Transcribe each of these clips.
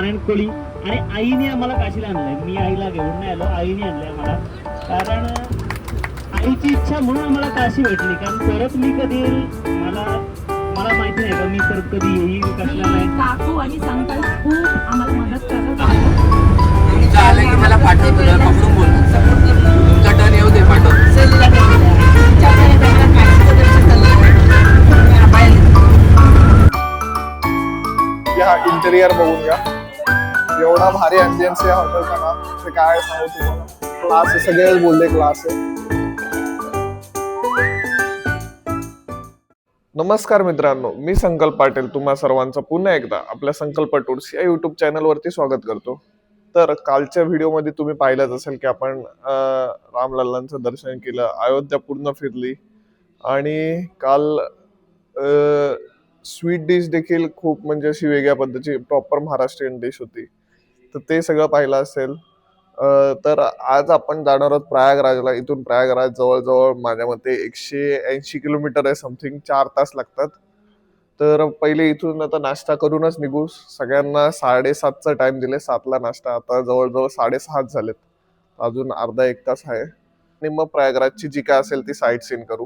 नारायण कोळी आणि आईने आम्हाला काशीला आणलंय. मी आईला घेऊन नाही आलो आईने आणलंय आम्हाला. कारण आईची इच्छा म्हणून आम्हाला काशी भेटली. कारण परत मी कधी येईल मला मला माहिती नाही का मी परत कधी येईल काशीला नाही. काकू आणि संकल्प खूप आम्हाला मदत करत तुमचं आलं की मला पाठवतो जरा पकडून बोल तुमचा टर्न येऊ दे पाठव इंटेरियर इतका भारी अँबियन्स या हॉटेलचा ना ते काय सांगू तुम्हाला? क्लास सगळेच बोलले क्लास नमस्कार मित्रांनो मी संकल्प पाटील तुम्हा सर्वांचं पुन्हा एकदा आपल्या संकल्प टूर्स या युट्यूब चॅनलवरती स्वागत करतो. तर कालच्या व्हिडिओमध्ये तुम्ही पाहिलंच असेल की आपण रामलल्लांचं दर्शन केलं अयोध्या पूर्ण फिरली. आणि काल स्वीट डिश देखील खूप म्हणजे अशी वेगळ्या पद्धतीची प्रॉपर महाराष्ट्रीयन डिश होती. तर ते सगळं पाहिलं असेल. तर आज आपण जाणार आहोत प्रयागराजला. इथून प्रयागराज जवळजवळ माझ्या मते एकशे ऐंशी किलोमीटर आहे समथिंग चार तास लागतात. तर पहिले इथून आता नाश्ता करूनच निघू. सगळ्यांना साडेसातचा टाइम दिले. सातला नाश्ता. आता जवळजवळ साडेसात झालेत. अजून अर्धा एक तास आहे. आणि मग प्रयागराजची जी काय असेल ती साईट सीन करू.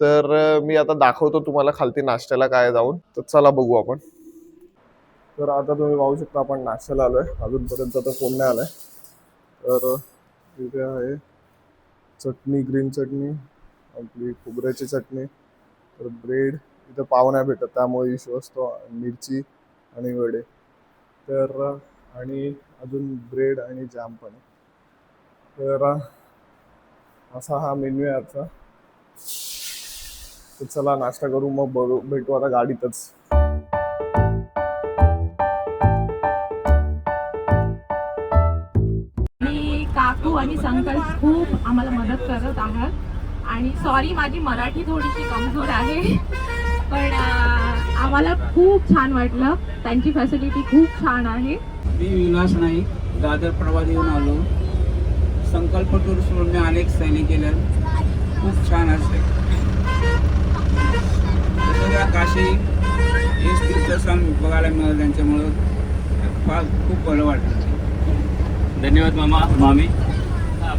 तर मी आता दाखवतो तुम्हाला खालती नाश्त्याला काय जाऊन. तर चला बघू आपण. तर आता तुम्ही पाहू शकता आपण नाश्त्याला आलोय. अजूनपर्यंत तर कोण नाही आहे तर इथे आहे चटणी ग्रीन चटणी आपली खोबऱ्याची चटणी तर ब्रेड इथं पाव नाही भेटत. त्यामुळे इश्यू असतो मिरची आणि वडे. तर आणि अजून ब्रेड आणि जॅम पण तर असा हा मेन्यू आहे आजचा. चला नाश्ता करू मग बघू भेटू आता गाडीतच. आणि संकल्प खूप आम्हाला मदत करत आहात. आणि सॉरी माझी मराठी थोडीशी कमजोर आहे. पण आम्हाला खूप छान वाटलं. त्यांची फॅसिलिटी खूप छान आहे. मी विलास नाईक दादर प्रवास येऊन आलो. संकल्प टूर्सवरून मी अनेक सैली केल्या खूप छान असते काशी हेच तीर्थस्थान बघायला मिळालं त्यांच्यामुळं. फार खूप बरं वाटलं. धन्यवाद मामा मामी.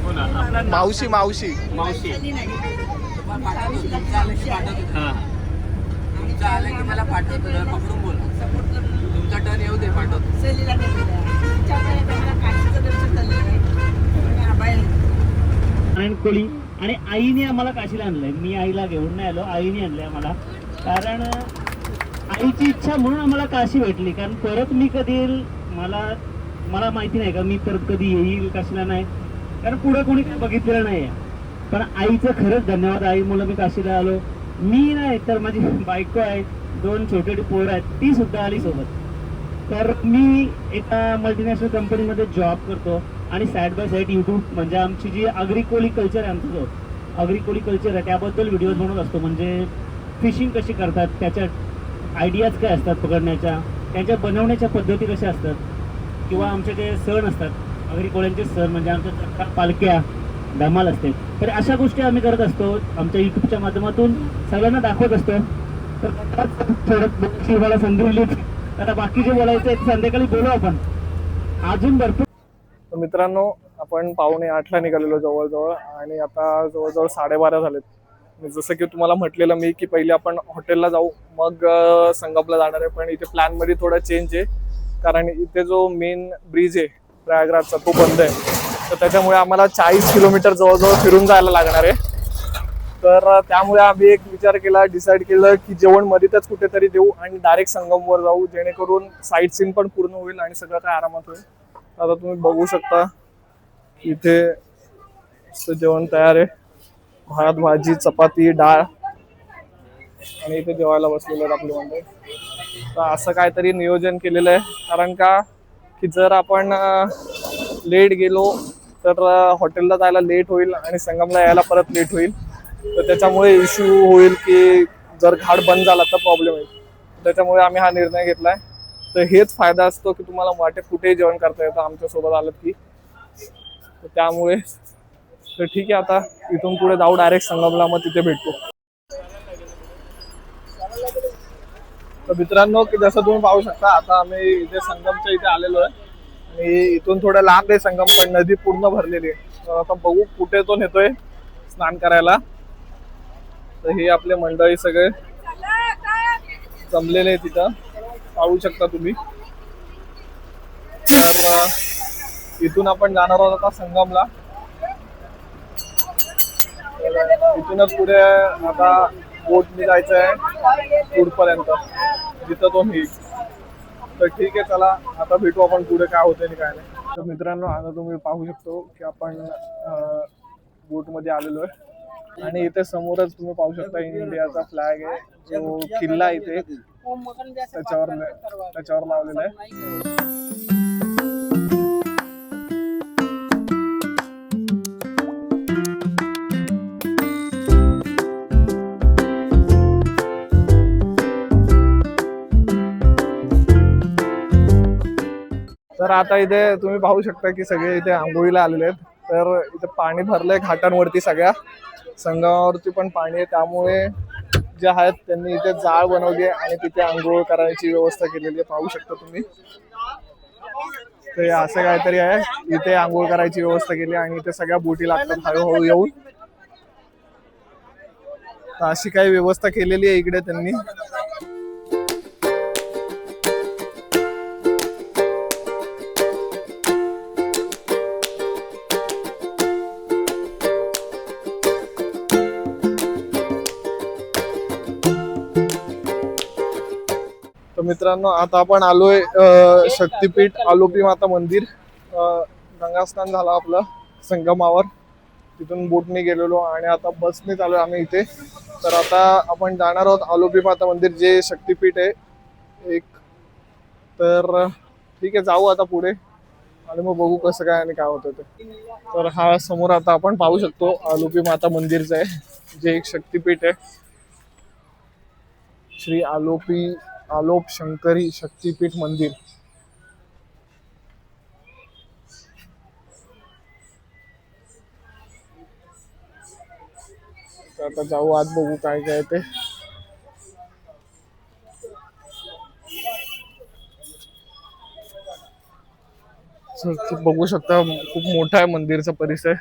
मावशी मावशी. मावशी. हा. तुमचं आलं की मला पाठवतो जरा पकडून बोल. तुमचा टर्न येऊ दे पाठवतो. नारायण कोळी आणि आईने आम्हाला काशीला आणलंय. मी आईला घेऊन नाही आलो. आईने आणलंय आम्हाला. कारण आईची इच्छा म्हणून आम्हाला काशी भेटली. कारण परत मी कधी मला मला माहिती नाही का मी परत कधी येईल काशीला नाही. कारण पुढे कोणी काही बघितलेलं नाही पण आईचं खरंच धन्यवाद. आई मुलं मी काशीला आलो. मी नाही तर माझी बायको आहे. दोन छोटे छोटे पोरं आहेत. ती सुद्धा आली सोबत. तर मी एका मल्टीनॅशनल कंपनीमध्ये जॉब करतो आणि साईड बाय साईड युट्यूब म्हणजे आमची जी अग्रिकोली कल्चर आहे आमचं जो अग्रिकोली कल्चर आहे त्याबद्दल व्हिडिओज बनवत असतो. म्हणजे फिशिंग कशी करतात त्याच्या आयडियाज काय असतात पकडण्याच्या त्यांच्या बनवण्याच्या पद्धती कशा असतात किंवा आमचे जे सण असतात अग्रिकोळ्यांचे सर म्हणजे आमच्या पालख्या धमाल असते. तर अशा गोष्टी आम्ही करत असतो. आमच्या युट्यूबच्या माध्यमातून सगळ्यांना दाखवत असतो. तर थोडं मला संधी दिली आता बाकी जे बोलायचं आहे संध्याकाळी बोलू आपण. अजून भरपूर तर मित्रांनो आपण पावणे आठला निघालेलो जवळजवळ आणि आता जवळजवळ साडेबारा झालेत. जसं की तुम्हाला म्हटलेलं मी की पहिले आपण हॉटेलला जाऊ मग संगमला जाणार आहे. पण इथे प्लॅनमध्ये थोडा चेंज आहे. कारण इथे जो मेन ब्रिज आहे प्रयागराजचा तो बंद आहे. तर त्याच्यामुळे आम्हाला चाळीस किलोमीटर जवळजवळ फिरून जायला लागणार आहे. तर त्यामुळे आम्ही एक विचार केला डिसाईड केलं की जेवण मध्येच कुठेतरी देऊ आणि डायरेक्ट संगमवर जाऊ जेणेकरून साईट सीन पण पूर्ण होईल आणि सगळं काय आरामात होईल. आता तुम्ही बघू शकता इथे जेवण तयार आहे. भात भाजी चपाती डाळ. आणि इथे जेवायला बसलेले आहेत आपले मंडळी तर असं काहीतरी नियोजन केलेलं आहे. कारण का की जर आपण लेट गेलो तर हॉटेलला जायला लेट होईल आणि संगमला यायला परत लेट होईल. तर त्याच्यामुळे इश्यू होईल की जर घाट बंद झाला तर प्रॉब्लेम येईल. त्याच्यामुळे आम्ही हा निर्णय घेतलाय. तर हेच फायदा असतो की तुम्हाला वाटेत कुठेही जेवण करता येतं आमच्यासोबत आलं की. तर त्यामुळे तर ठीक आहे आता. इथून पुढे जाऊ डायरेक्ट संगमला मग तिथे भेटतो तर मित्रांनो की जसं तुम्ही पाहू शकता आता आम्ही इथे संगमच्या इथे आलेलो आहे. आणि इथून थोडं लांब आहे संगम पण नदी पूर्ण भरलेली आहे. तर आता बघू कुठे तो नेतोय स्नान करायला. तर हे आपले मंडळी सगळे जमलेले आहे तिथं पाहू शकता तुम्ही. तर इथून आपण जाणार आहोत आता संगमला. इथूनच पुढे आता बोटने जायचं आहे पुढपर्यंत जिथं तो नेईल तर ठीक आहे चला आता भेटू आपण पुढे काय होतंय आणि काय नाही. तर मित्रांनो आता तुम्ही पाहू शकतो की आपण बोटमध्ये आलेलो आहे. आणि इथे समोरच तुम्ही पाहू शकता इंडियाचा फ्लॅग आहे. जो किल्ला आहे इथे त्याच्यावर त्याच्यावर लावलेला आहे. तर आता इथे तुम्ही पाहू शकता की सगळे इथे आंघोळीला आलेले आहेत. तर इथे पाणी भरलंय घाटांवरती सगळ्या. संगमावरती पण पाणी आहे. त्यामुळे जे आहेत त्यांनी इथे जाळ बनवली आहे आणि तिथे आंघोळ करायची व्यवस्था केलेली आहे. पाहू शकता तुम्ही. ते असं काहीतरी आहे. इथे आंघोळ करायची व्यवस्था केली आहे आणि इथे सगळ्या बोटी लागतात हळूहळू येऊन. अशी काही व्यवस्था केलेली आहे इकडे त्यांनी. तर मित्रांनो आता आपण आलोय शक्तीपीठ आलोपी माता मंदिर. गंगास्नान झालं आपलं संगमावर. तिथून बोटने गेलेलो आणि आता बसने चालू आम्ही इथे. तर आता आपण जाणार आहोत आलोपी माता मंदिर जे शक्तीपीठ आहे. एक. तर ठीक आहे जाऊ आता पुढे. आणि मग बघू कसं काय आणि काय होतं ते. तर हा समोर आता आपण पाहू शकतो आलोपी माता मंदिरचं आहे जे एक शक्तीपीठ आहे. श्री आलोपी आलोप शंकरी शक्तीपीठ मंदिर. तर आता जाऊ आत बघू काय काय ते. ते बघू शकता खूप मोठा आहे मंदिरचा परिसर.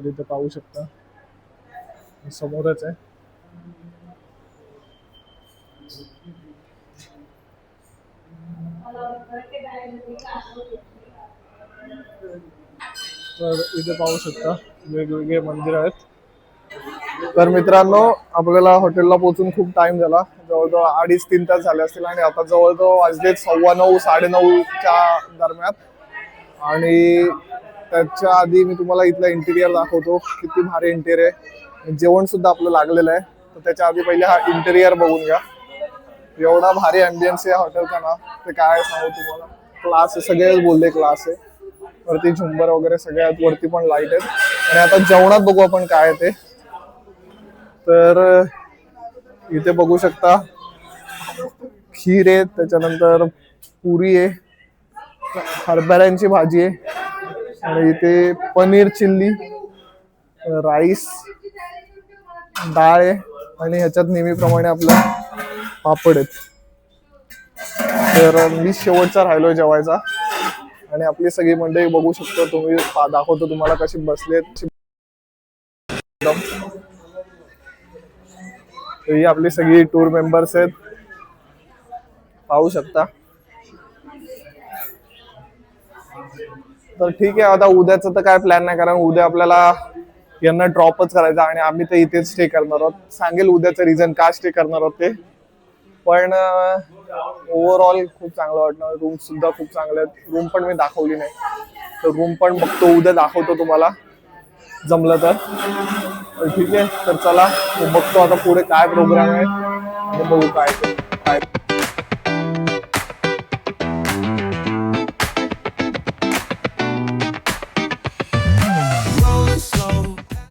तर इथे पाहू शकता. समोरच आहे. तर इथे पाहू शकता वेगवेगळे मंदिर आहेत. तर मित्रांनो आपल्याला हॉटेलला पोहोचून खूप टाइम झाला. जवळजवळ अडीच तीन तास झाले असतील आणि आता जवळजवळ वाजलेत सव्वा नऊ साडे नऊच्या दरम्यान. आणि त्याच्या आधी मी तुम्हाला इथला इंटेरियर दाखवतो. किती भारी इंटेरियर आहे. जेवण सुद्धा आपलं लागलेलं आहे. तर त्याच्या आधी पहिले हा इंटेरियर बघून घ्या. एवढा भारी अँबियन्स आहे हॉटेलचा ना. ते काय सांगू तुम्हाला. क्लास आहे. सगळेच बोलले क्लास आहे. वरती झुंबर वगैरे सगळ्यात वरती पण लाइट आहेत. आणि आता जेवणात बघू आपण काय आहे ते. तर इथे बघू शकता. खीर आहे. त्याच्यानंतर पुरी आहे. हरभऱ्यांची भाजी आहे. आणि इथे पनीर चिल्ली राईस डाळ आहे आणि ह्याच्यात नेहमीप्रमाणे आपला पापड आहेत. तर मी शेवटचा राहिलो जेवायचा. आणि आपली सगळी मंडळी बघू शकतो तुम्ही दाखवतो तुम्हाला कशी बसलेत ही आपली सगळी टूर मेंबर्स आहेत. पाहू शकता. तर ठीक आहे आता उद्याचं तर काय प्लॅन नाही कारण उद्या आपल्याला यांना ड्रॉपच करायचा आणि आम्ही तर इथेच स्टे करणार आहोत. सांगेल उद्याचं रिझन का स्टे करणार आहोत ते. पण ओव्हरऑल खूप चांगलं वाटणार रूम सुद्धा खूप चांगले आहेत. रूम पण मी दाखवली नाही. तर रूम पण बघतो उद्या दाखवतो तुम्हाला. जमलं तर. ठीक आहे तर चला. बघतो आता पुढे काय प्रोग्राम आहे. आणि बघू काय काय